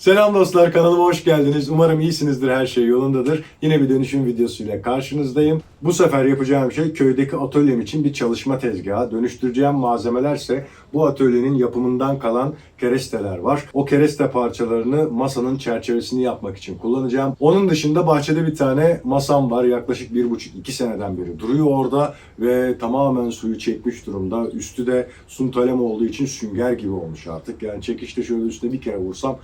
Selam dostlar kanalıma hoş geldiniz. Umarım iyisinizdir, her şey yolundadır. Yine bir dönüşüm videosuyla karşınızdayım. Bu sefer yapacağım şey köydeki atölyem için bir çalışma tezgahı. Dönüştüreceğim malzemelerse bu atölyenin yapımından kalan keresteler var. O kereste parçalarını masanın çerçevesini yapmak için kullanacağım. Onun dışında bahçede bir tane masam var. Yaklaşık bir buçuk iki seneden beri duruyor orada ve tamamen suyu çekmiş durumda. Üstü de suntalem olduğu için sünger gibi olmuş artık. Yani çekişte şöyle üstüne bir kere vursam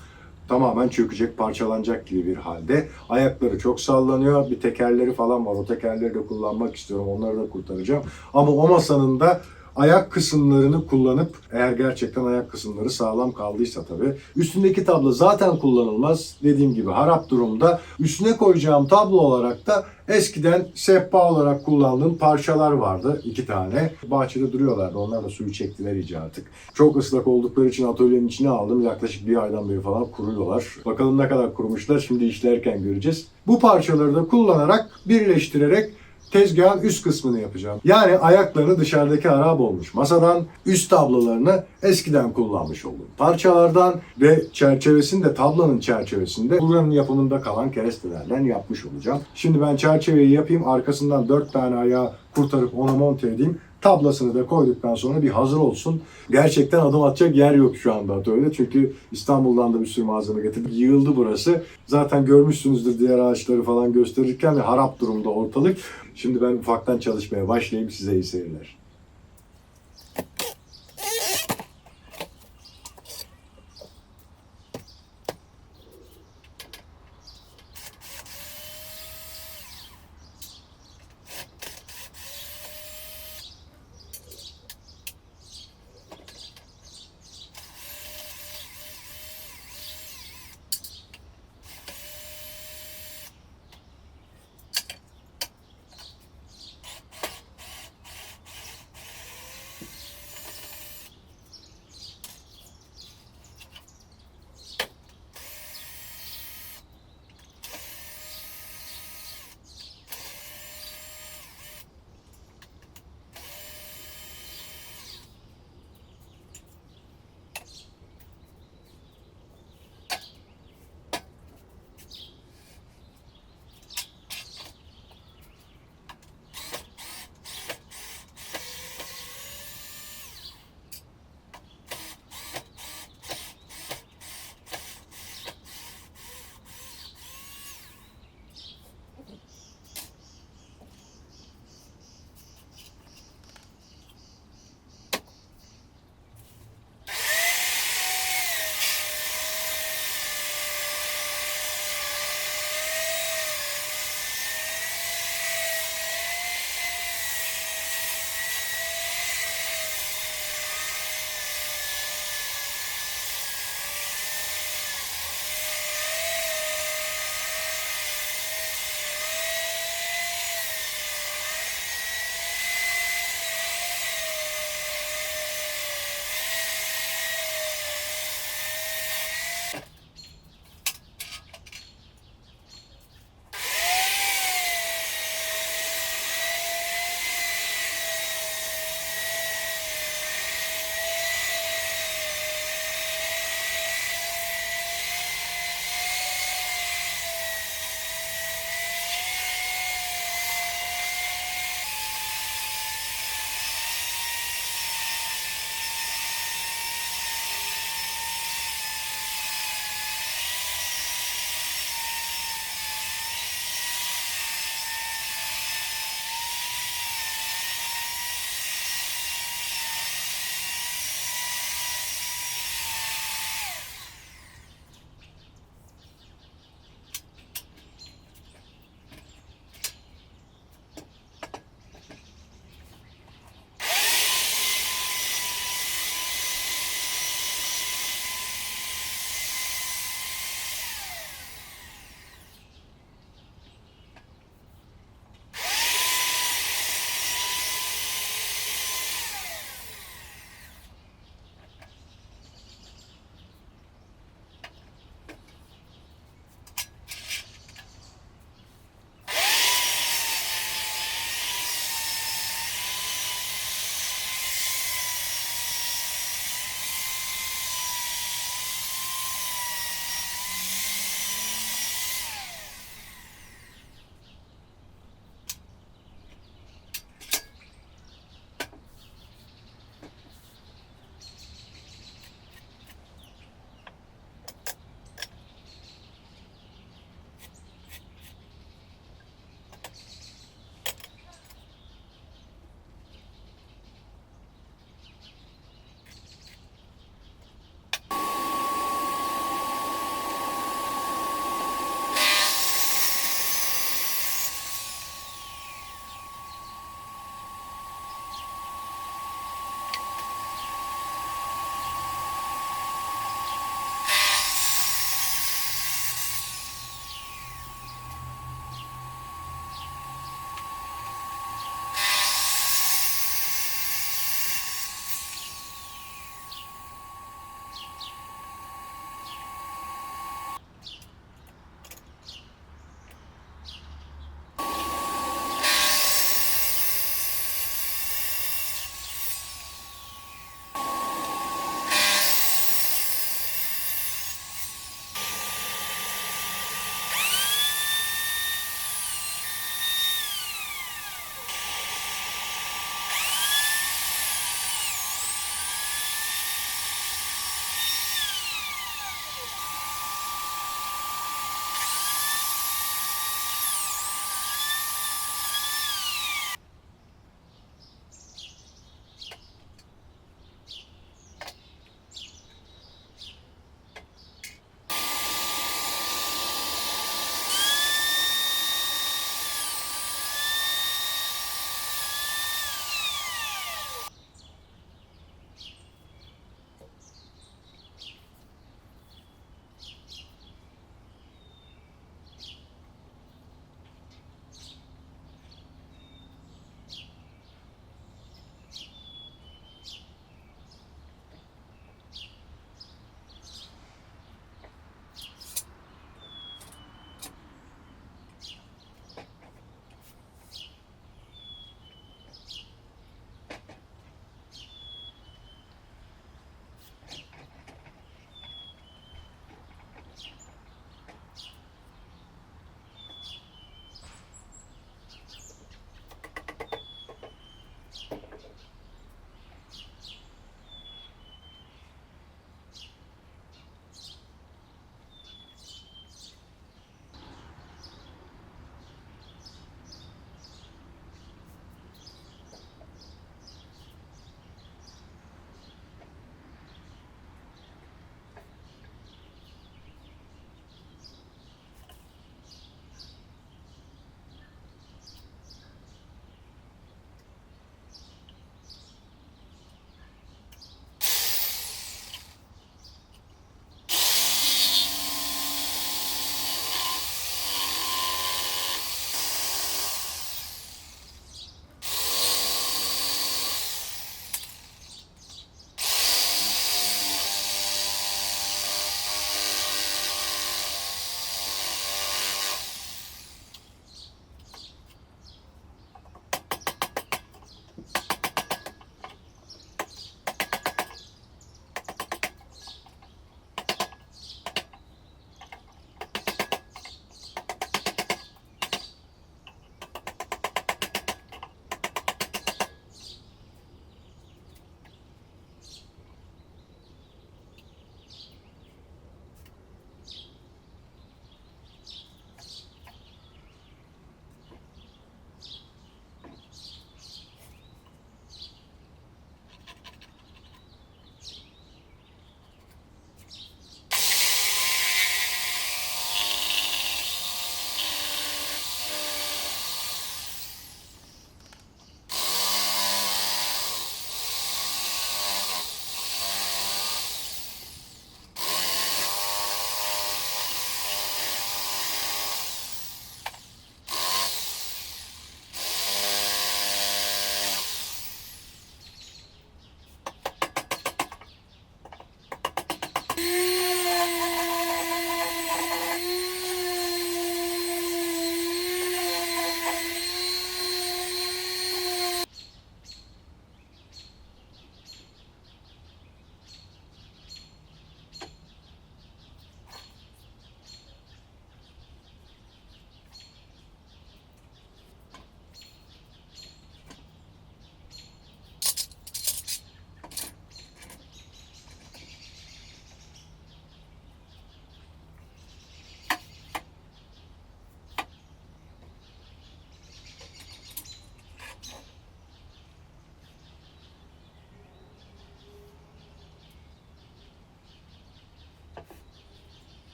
tamamen çökecek, parçalanacak gibi bir halde. Ayakları çok sallanıyor. Bir tekerleri falan var. O tekerleri de kullanmak istiyorum. Onları da kurtaracağım. Ama o masanın da ayak kısımlarını kullanıp eğer gerçekten ayak kısımları sağlam kaldıysa tabii. Üstündeki tablo zaten kullanılmaz. Dediğim gibi harap durumda. Üstüne koyacağım tablo olarak da eskiden sehpa olarak kullandığım parçalar vardı. iki tane. Bahçede duruyorlardı. Onlar da suyu çektiler iyice artık. Çok ıslak oldukları için atölyenin içine aldım. Yaklaşık bir aydan beri falan kuruyorlar. Bakalım ne kadar kurumuşlar. Şimdi işlerken göreceğiz. Bu parçaları da kullanarak, birleştirerek tezgahın üst kısmını yapacağım. Yani ayaklarını dışarıdaki harap olmuş masadan, üst tablolarını eskiden kullanmış olduğum parçalardan ve çerçevesini de tablonun çerçevesinde buranın yapımında kalan kerestelerden yapmış olacağım. Şimdi ben çerçeveyi yapayım, arkasından 4 tane ayağı kurtarıp ona monte edeyim. Tablasını da koyduktan sonra bir hazır olsun. Gerçekten adım atacak yer yok şu anda atölyede. Çünkü İstanbul'dan da bir sürü malzeme getirdik. Yığıldı burası. Zaten görmüşsünüzdür diğer ağaçları falan gösterirken harap durumda ortalık. Şimdi ben ufaktan çalışmaya başlayayım. Size iyi seyirler.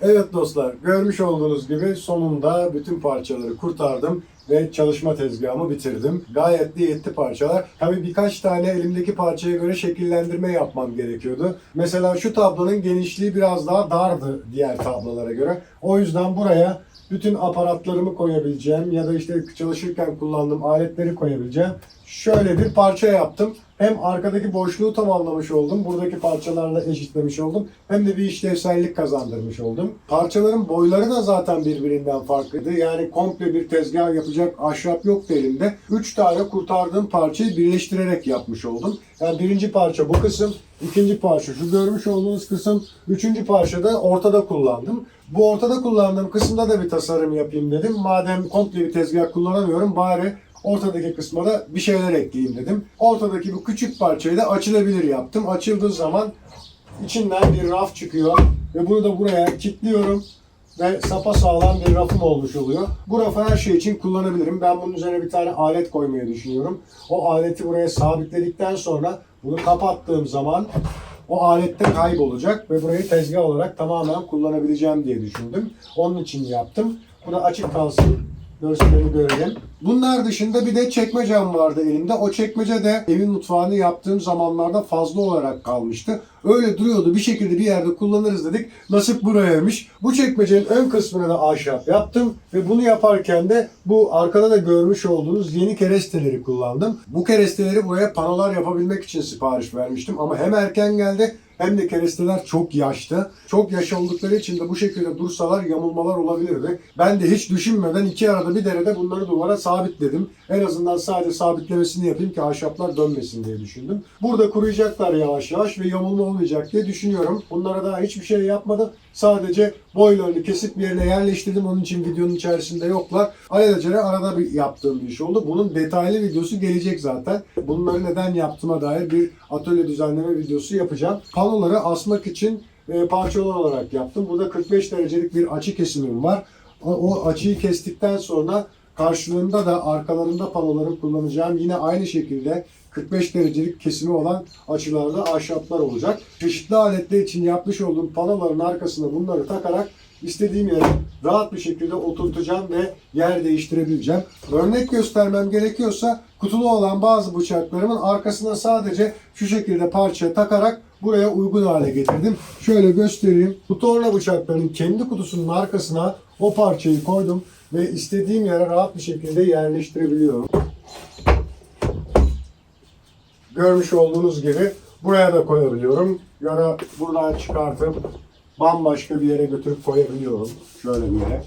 Evet dostlar, görmüş olduğunuz gibi sonunda bütün parçaları kurtardım ve çalışma tezgahımı bitirdim. Gayet de yetti parçalar. Tabii birkaç tane elimdeki parçaya göre şekillendirme yapmam gerekiyordu. Mesela şu tablonun genişliği biraz daha dardı diğer tablolara göre. O yüzden buraya bütün aparatlarımı koyabileceğim ya da işte çalışırken kullandığım aletleri koyabileceğim Şöyle bir parça yaptım. Hem arkadaki boşluğu tamamlamış oldum. Buradaki parçalarla eşitlemiş oldum. Hem de bir işlevsellik kazandırmış oldum. Parçaların boyları da zaten birbirinden farklıydı. Yani komple bir tezgah yapacak ahşap yoktu elimde. 3 tane kurtardığım parçayı birleştirerek yapmış oldum. Yani birinci parça bu kısım, ikinci parça şu görmüş olduğunuz kısım, üçüncü parça da ortada kullandım. Bu ortada kullandığım kısımda da bir tasarım yapayım dedim. Madem komple bir tezgah kullanamıyorum bari ortadaki kısma da bir şeyler ekleyeyim dedim. Ortadaki bu küçük parçayı da açılabilir yaptım. Açıldığı zaman içinden bir raf çıkıyor ve bunu da buraya kilitliyorum ve sapa sağlam bir rafım olmuş oluyor. Bu rafı her şey için kullanabilirim. Ben bunun üzerine bir tane alet koymayı düşünüyorum. O aleti buraya sabitledikten sonra bunu kapattığım zaman o alette kaybolacak ve burayı tezgah olarak tamamen kullanabileceğim diye düşündüm. Onun için yaptım. Bu da açık kalsın. Görselini görelim. Bunlar dışında bir de çekmecem vardı elimde. O çekmece de evin mutfağını yaptığım zamanlarda fazla olarak kalmıştı. Öyle duruyordu. Bir şekilde bir yerde kullanırız dedik. Nasip burayaymış. Bu çekmecenin ön kısmını da ahşap yaptım. Ve bunu yaparken de bu arkada da görmüş olduğunuz yeni keresteleri kullandım. Bu keresteleri buraya panolar yapabilmek için sipariş vermiştim. Ama hem erken geldi hem de keresteler çok yaşlı. Çok yaş oldukları için de bu şekilde dursalar yamulmalar olabilirdi. Ben de hiç düşünmeden iki arada bir derede bunları duvara sabitledim. En azından sadece sabitlemesini yapayım ki ahşaplar dönmesin diye düşündüm. Burada kuruyacaklar yavaş yavaş ve yamulma olmayacak diye düşünüyorum. Bunlara daha hiçbir şey yapmadım. Sadece boylarını kesip bir yerine yerleştirdim. Onun için videonun içerisinde yoklar. Alelacele arada bir yaptığım bir iş oldu. Bunun detaylı videosu gelecek zaten. Bunları neden yaptığıma dair bir atölye düzenleme videosu yapacağım. Panoları asmak için e, parçalar olarak yaptım. Burada 45 derecelik bir açı kesimim var. O, o açıyı kestikten sonra karşılığında da arkalarında panoların kullanacağım yine aynı şekilde 45 derecelik kesimi olan açılarda ahşaplar olacak. Çeşitli aletler için yapmış olduğum panoların arkasına bunları takarak istediğim yere rahat bir şekilde oturtacağım ve yer değiştirebileceğim. Örnek göstermem gerekiyorsa kutulu olan bazı bıçaklarımın arkasına sadece şu şekilde parça takarak buraya uygun hale getirdim. Şöyle göstereyim. Bu torna bıçaklarının kendi kutusunun arkasına o parçayı koydum ve istediğim yere rahat bir şekilde yerleştirebiliyorum. Görmüş olduğunuz gibi buraya da koyabiliyorum. Ya da buradan çıkartıp bambaşka bir yere götürüp koyabiliyorum. Şöyle bir yere.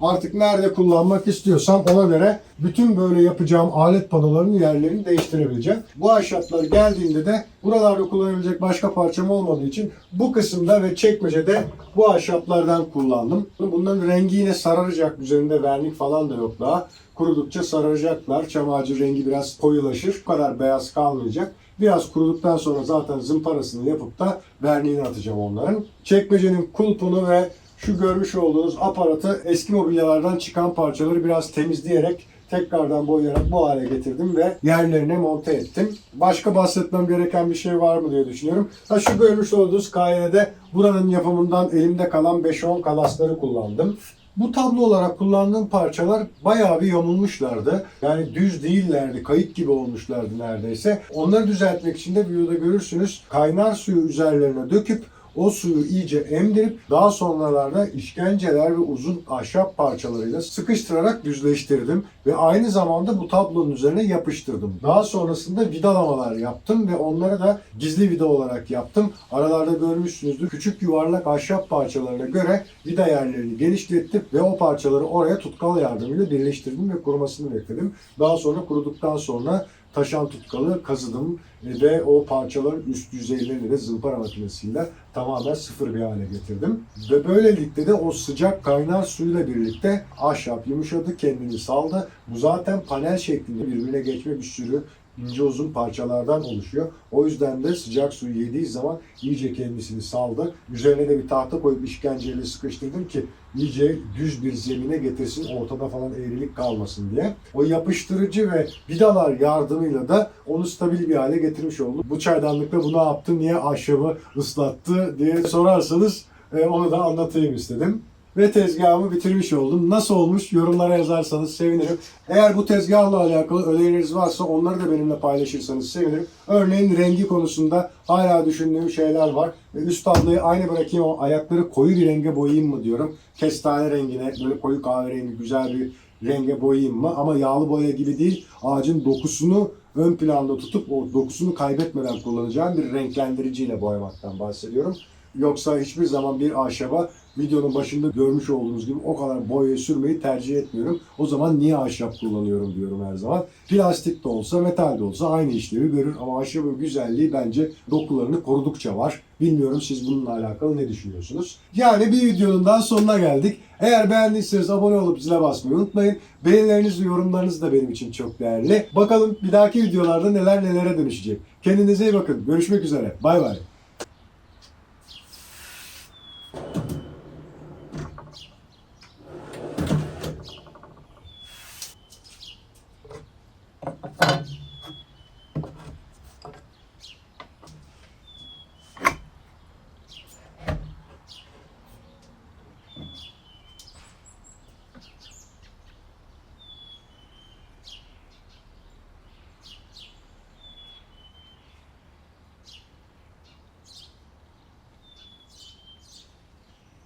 Artık nerede kullanmak istiyorsam ona göre bütün böyle yapacağım alet panolarının yerlerini değiştirebileceğim. Bu ahşaplar geldiğinde de buralarda kullanabilecek başka parçam olmadığı için bu kısımda ve çekmecede bu ahşaplardan kullandım. Bunların rengi yine sararacak. Üzerinde vernik falan da yok daha. Kurudukça sararacaklar. Çam ağacı rengi biraz koyulaşır. Bu kadar beyaz kalmayacak. Biraz kuruduktan sonra zaten zımparasını yapıp da verniğini atacağım onların. Çekmecenin kulpunu ve şu görmüş olduğunuz aparatı eski mobilyalardan çıkan parçaları biraz temizleyerek tekrardan boyayarak bu hale getirdim ve yerlerine monte ettim. Başka bahsetmem gereken bir şey var mı diye düşünüyorum. Ha şu görmüş olduğunuz KY'de buranın yapımından elimde kalan 5-10 kalasları kullandım. Bu tablo olarak kullandığım parçalar bayağı bir yamulmuşlardı. Yani düz değillerdi, kayık gibi olmuşlardı neredeyse. Onları düzeltmek için de videoda görürsünüz. Kaynar suyu üzerlerine döküp o suyu iyice emdirip daha sonralarda işkenceler ve uzun ahşap parçalarıyla sıkıştırarak düzleştirdim ve aynı zamanda bu tablonun üzerine yapıştırdım. Daha sonrasında vidalamalar yaptım ve onları da gizli vida olarak yaptım. Aralarda görmüşsünüzdür. Küçük yuvarlak ahşap parçalarına göre vida yerlerini genişlettim ve o parçaları oraya tutkal yardımıyla birleştirdim ve kurumasını bekledim. Daha sonra kuruduktan sonra taşan tutkalı kazıdım ve o parçaların üst yüzeylerini de zımpara makinesiyle tamamen sıfır bir hale getirdim. Ve böylelikle de o sıcak kaynar suyla birlikte ahşap yumuşadı, kendini saldı. Bu zaten panel şeklinde birbirine geçme bir sürü ince uzun parçalardan oluşuyor. O yüzden de sıcak suyu yediği zaman iyice kendisini saldı. Üzerine de bir tahta koyup işkenceyle sıkıştırdım ki iyice düz bir zemine getirsin, ortada falan eğrilik kalmasın diye. O yapıştırıcı ve vidalar yardımıyla da onu stabil bir hale getirmiş oldum. Bu çaydanlıkta bunu yaptı, niye ahşabı ıslattı diye sorarsanız E, onu da anlatayım istedim. Ve tezgahımı bitirmiş oldum. Nasıl olmuş yorumlara yazarsanız sevinirim. Eğer bu tezgahla alakalı önerileriniz varsa onları da benimle paylaşırsanız sevinirim. Örneğin rengi konusunda hala düşündüğüm şeyler var. Üst tablayı aynı bırakayım ama ayakları koyu bir renge boyayayım mı diyorum. Kestane rengine böyle koyu kahverengi güzel bir renge boyayayım mı? Ama yağlı boya gibi değil. Ağacın dokusunu ön planda tutup o dokusunu kaybetmeden kullanacağım bir renklendiriciyle boyamaktan bahsediyorum. Yoksa hiçbir zaman bir ahşaba videonun başında görmüş olduğunuz gibi o kadar boyayı sürmeyi tercih etmiyorum. O zaman niye ahşap kullanıyorum diyorum her zaman. Plastik de olsa, metal de olsa aynı işlevi görür ama ahşabın güzelliği bence dokularını korudukça var. Bilmiyorum siz bununla alakalı ne düşünüyorsunuz? Yani bir videonun daha sonuna geldik. Eğer beğendiyseniz abone olup zile basmayı unutmayın. Beğenileriniz ve yorumlarınız da benim için çok değerli. Bakalım bir dahaki videolarda neler nelere dönüşecek. Kendinize iyi bakın. Görüşmek üzere. Bay bay.